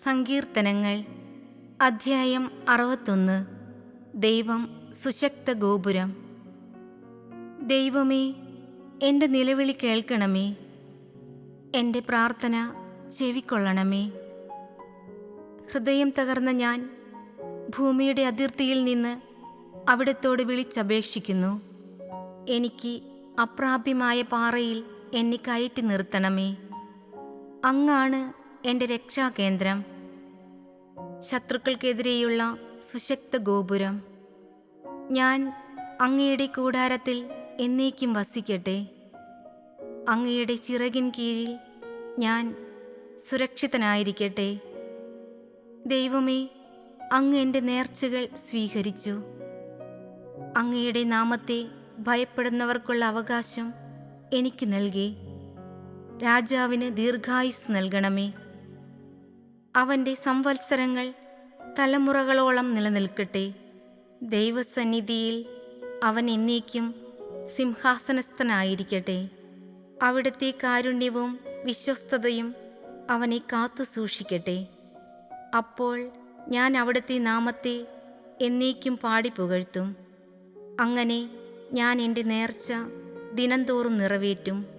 സങ്കീർത്തനങ്ങൾ. അധ്യായം അറുപത്തൊന്ന്. ദൈവം സുശക്ത ഗോപുരം. ദൈവമേ എന്റെ നിലവിളി കേൾക്കണമേ. എന്റെ പ്രാർത്ഥന ചെവിക്കൊള്ളണമേ. ഹൃദയം തകർന്ന ഞാൻ ഭൂമിയുടെ അതിർത്തിയിൽ നിന്ന് അവിടത്തോട് വിളിച്ചപേക്ഷിക്കുന്നു. എനിക്ക് അപ്രാപ്യമായ പാറയിൽ എന്നെ കയറ്റി നിർത്തണമേ. അങ്ങാണ് എന്റെ രക്ഷാകേന്ദ്രം. ശത്രുക്കൾക്കെതിരെയുള്ള സുശക്ത ഗോപുരം. ഞാൻ അങ്ങയുടെ കൂടാരത്തിൽ എന്നേക്കും വസിക്കട്ടെ. അങ്ങയുടെ ചിറകിൻ കീഴിൽ ഞാൻ സുരക്ഷിതനായിരിക്കട്ടെ. ദൈവമേ അങ്ങ് എന്റെ നേർച്ചകൾ സ്വീകരിച്ചു. അങ്ങയുടെ നാമത്തെ ഭയപ്പെടുന്നവർക്കുള്ള അവകാശം എനിക്ക് നൽകി. രാജാവിന് ദീർഘായുസ് നൽകണമേ. അവന്റെ സംവത്സരങ്ങൾ തലമുറകളോളം നിലനിൽക്കട്ടെ. ദൈവസന്നിധിയിൽ അവൻ എന്നേക്കും സിംഹാസനസ്ഥനായിരിക്കട്ടെ. അവിടുത്തെ കാരുണ്യവും വിശ്വസ്തതയും അവനെ കാത്തു സൂക്ഷിക്കട്ടെ. അപ്പോൾ ഞാൻ അവിടുത്തെ നാമത്തെ എന്നേക്കും പാടി പുകഴ്ത്തും അങ്ങനെ ഞാൻ എന്റെ നേർച്ച ദിനംതോറും നിറവേറ്റും.